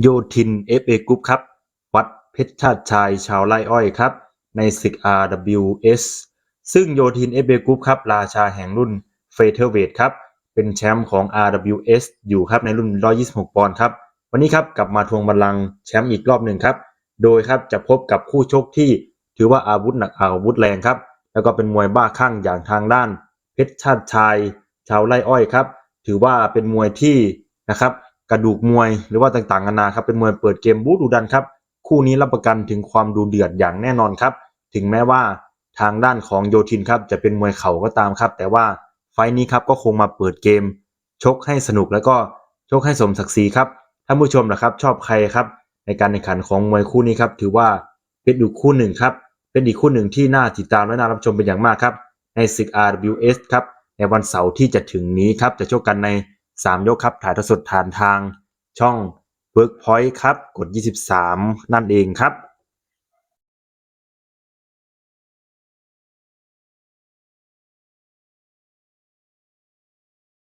โยทิน FA กรุ๊ปครับ วัดเพชรชาติชายชาวไร่อ้อยครับ ในศึก RWS ซึ่งโยทิน FA กรุ๊ปครับ ราชาแห่งรุ่นเฟเธอร์เวทครับ เป็นแชมป์ของ RWS อยู่ครับในรุ่น 126 ปอนด์ครับ วันนี้ครับกลับมาทวงบัลลังก์แชมป์อีกรอบหนึ่งครับ โดยครับจะพบกับคู่ชกที่ถือว่าอาวุธหนักอาวุธแรงครับ แล้วก็เป็นมวยบ้าคลั่งอย่างทางด้าน เพชรชาติชายชาวไร่อ้อยครับ ถือว่าเป็นมวยที่นะครับ กระดูกมวยหรือว่าต่างๆนานาครับเป็นมวยเปิดเกมบู๊ดุดันครับ คู่นี้รับประกันถึงความดูเดือดอย่างแน่นอนครับ ถึงแม้ว่าทางด้านของโยทินครับจะเป็นมวยเข่าก็ตามครับ แต่ว่าไฟล์นี้ครับก็คงมาเปิดเกม ชกให้สนุกแล้วก็ชกให้สมศักดิ์ศรีครับท่านผู้ชมนะครับ ชอบใครครับ ในการแข่งขันของมวยคู่นี้ครับถือว่าเป็นอีกคู่หนึ่งครับ เป็นอีกคู่หนึ่งที่น่าติดตามและน่ารับชมเป็นอย่างมากครับในศึก RWS ครับในวันเสาร์ที่จะถึงนี้ครับจะชกกันใน 3 ยกครับ ถ่ายทอดสดผ่านทางช่อง Workpoint ครับ กด 23 นั่นเองครับ